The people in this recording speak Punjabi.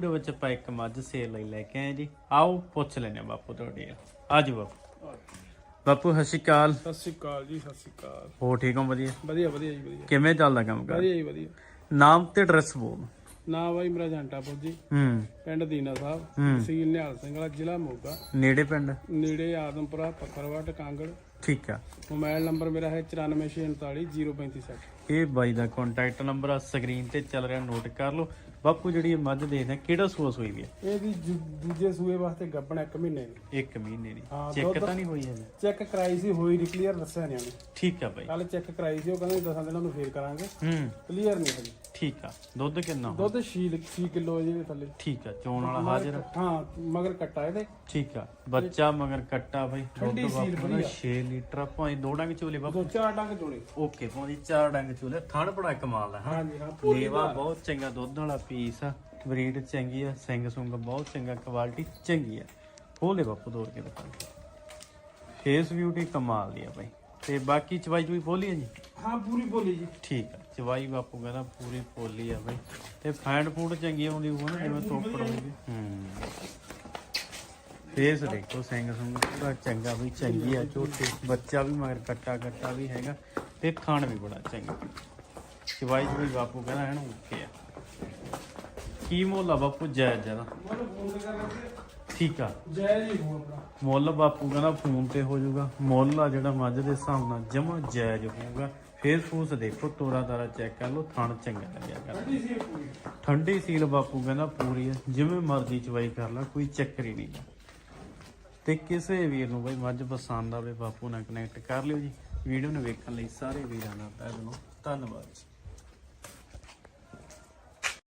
ਵੀਡੀਓ ਵਿੱਚ ਆਪਾਂ ਇੱਕ ਮੱਝ ਸੇਲ ਲਈ ਲੈ ਕੇ ਆਏ ਜੀ। ਆਓ ਪੁੱਛ ਲੈਨੇ ਬਾਪੂ ਤੁਹਾਡੀ ਆਜੋ ਬਾਪੂ। ਬਾਪੂ ਸਤਿ ਸ਼੍ਰੀ ਅਕਾਲ। ਸਤਿ ਸ਼੍ਰੀ ਅਕਾਲ ਜੀ ਸਤਿ ਸ਼੍ਰੀ ਅਕਾਲ। ਹੋ ਠੀਕ ਹੋ? ਵਧੀਆ। ਵਧੀਆ ਵਧੀਆ ਜੀ ਵਧੀਆ। ਕਿਵੇਂ ਚੱਲਦਾ ਕੰਮ ਕਰ? ਵਧੀਆ ਜੀ ਵਧੀਆ। ਨਾਮ ਤੇ ਐਡਰੈਸ ਬੋਲ। ਨਾ ਬਾਈ ਮੇਰਾ ਜੰਟਾਪੁਰ ਜੀ। ਹੂੰ। ਪਿੰਡ ਦੀਨਾ ਸਾਹਿਬ। ਤਹਿਸੀਲ ਨਿਹਾਲ ਸਿੰਘ ਵਾਲਾ ਜ਼ਿਲ੍ਹਾ ਮੋਗਾ। ਨੇੜੇ ਪਿੰਡ? ਨੇੜੇ ਆਦਮਪੁਰਾ ਪੱਥਰਵਾਟ ਕਾਂਗੜ ਠੀਕ ਆ। ਮੋਬਾਈਲ ਨੰਬਰ ਮੇਰਾ ਹੈ 9439 ਇਹ ਬਾਈ ਦਾ ਕੰਟੈਕਟ ਨੰਬਰ ਆ ਸਕਰੀਨ ਤੇ ਚੱਲ ਰਿਹਾ ਨੋਟ ਕਰ ਲਓ। ਬਾਪੂ ਜਿਹੜੀ ਇਹ ਮੱਝ ਦੇਖਦੇ ਆ ਕਿਹੜਾ ਸੂਆ ਸੂਈ ਵੀ ਹੈ ਇਹਦੀ ਦੂ- ਦੂਜੇ ਸੂਏ ਵਾਸਤੇ ਗੱਬਣ ਇੱਕ ਮਹੀਨੇ ਦੀ। ਇੱਕ ਮਹੀਨੇ ਦੀ। ਹਾਂ, ਚੈੱਕ ਦੁੱਧ- ਤਾਂ ਨਹੀਂ ਹੋਈ ਹਜੇ? ਚੈੱਕ ਕਰਾਈ ਸੀ ਹੋਈ ਨਹੀਂ ਕਲੀਅਰ ਦੱਸਿਆ ਨਹੀਂ ਉਹਨੇ। ਠੀਕ ਆ ਬਾਈ। ਕੱਲ ਚੈੱਕ ਕਰਾਈ ਸੀ ਉਹ ਕਹਿੰਦੇ ਦਸਾਂ ਦਿਨਾਂ ਨੂੰ ਫੇਰ ਕਰਾਂਗੇ। ਹੂੰ। ਕਲੀਅਰ ਨਹੀਂ ਹੋਈ। ਠੀਕ ਆ। ਦੁੱਧ ਕਿੰਨਾ ਹੋ ਦੁੱਧ 6 6 ਕਿਲੋ ਇਹਦੇ ਥੱਲੇ। ਠੀਕ ਆ ਚੋਣ ਵਾਲਾ ਹਾਜ਼ਰ ਹਾਂ ਮਗਰ ਕੱਟਾ ਇਹਦੇ। ਠੀਕ ਆ। ਬੱਚਾ ਮਗਰ ਕੱਟਾ ਬਾਈ। ਠੰਡੀ ਸੀਲ ਦਾ ਵਧੀਆ। 6 ਲੀਟਰ ਭਾਵੇਂ ਦੋ ਡੰਗ ਚੋਲੇ ਬਾਪੂ। ਦੋ ਚਾਰ ਡੰਗ ਜੋੜੇ ਓਕੇ ਭਾਵੇਂ ਚਾਰ ਡੰਗ ਚੋਲੇ ਥਣ ਬੜਾ ਕਮਾਲ ਹਾਂ। ਹਾਂਜੀ ਹਾਂ ਲੇਵਾ ਬਹੁਤ ਚੰਗਾ ਦੁੱਧ ਵਾਲਾ ਪੀਸ ਆ ਬਰੀਡ ਚੰਗੀ ਆ ਸਿੰਘ ਸੁੰਗ ਬਹੁਤ ਚੰਗਾ ਕੁਆਲਿਟੀ ਚੰਗੀ ਆ। ਖੋਲੇ ਬਾਪੂ ਤੋੜ ਕੇ ਦਿਖਾ। ਫੇਸ ਬਿਊਟੀ ਕਮਾਲ ਦੀ ਆ ਬਾਈ। ਤੇ ਬਾਕੀ ਚਵਾਈ ਚੁਈ ਬੋਲੀ ਆ ਜੀ? ਹਾਂ ਪੂਰੀ ਬੋਲੀ ਜੀ। ਠੀਕ ਆ ਚਵਾਈ ਬਾਪੂ ਕਹਿੰਦਾ ਪੂਰੀ ਪੋਲੀ ਆ ਬਾਈ। ਤੇ ਫੈਂਡ ਫੂਡ ਚੰਗੀ ਆਉਂਦੀ ਨਾ ਜਿਵੇਂ ਤੋਪੜ ਹੋਊਗੀ। ਹੂੰ। ਫੇਸ ਦੇਖੋ ਸਿੰਘ ਸੁੰਗ ਪੂਰਾ ਚੰਗਾ ਵੀ ਚੰਗੀ ਆ ਝੋਟੀ ਬੱਚਾ ਵੀ ਮਗਰ ਕੱਟਾ ਕੱਟਾ ਵੀ ਹੈਗਾ ਤੇ ਖਾਣ ਵੀ ਬੜਾ ਚੰਗਾ। ਚਵਾਈ ਚੁਈ ਬਾਪੂ ਕਹਿੰਦਾ ਹੈ ਨਾ ਓਕੇ ਆ। ਕੀ ਮੁੱਲ ਆ ਬਾਪੂ? ਜਾਇਜ਼ ਜਰਾ ਠੀਕ ਆ। ਜੈ ਜੀ ਮੁੱਲ ਬਾਪੂ ਕਹਿੰਦਾ ਫੋਨ ਤੇ ਹੋ ਜਾਊਗਾ। ਮੁੱਲ ਆ ਜਿਹੜਾ ਮੱਝ ਦੇ ਹਿਸਾਬ ਨਾਲ ਜਮਾ ਜਾਇਜ਼ ਹੋਊਗਾ। ਫੇਸ ਫੂਸ ਦੇਖੋ ਤੋਰਾ ਤਾਰਾ ਚੈੱਕ ਕਰ ਲਓ ਥਣ ਚੰਗਾ ਲੱਗਿਆ ਕਰ। ਠੰਡੀ ਸੀਲ ਬਾਪੂ ਕਹਿੰਦਾ ਪੂਰੀ ਹੈ ਜਿਵੇਂ ਮਰਜ਼ੀ ਚਵਾਈ ਕਰ ਲੈ ਕੋਈ ਚੱਕਰ ਹੀ ਨਹੀਂ ਤੇ ਕਿਸੇ ਵੀਰ ਨੂੰ ਬਈ ਮੱਝ ਪਸੰਦ ਆਵੇ, ਬਾਪੂ ਨਾਲ ਕਨੈਕਟ ਕਰ ਲਿਓ ਜੀ। ਵੀਡੀਓ ਨੂੰ ਵੇਖਣ ਲਈ ਸਾਰੇ ਵੀਰਾਂ ਦਾ ਤਹਿ ਦਿਲੋਂ ਧੰਨਵਾਦ ਜੀ।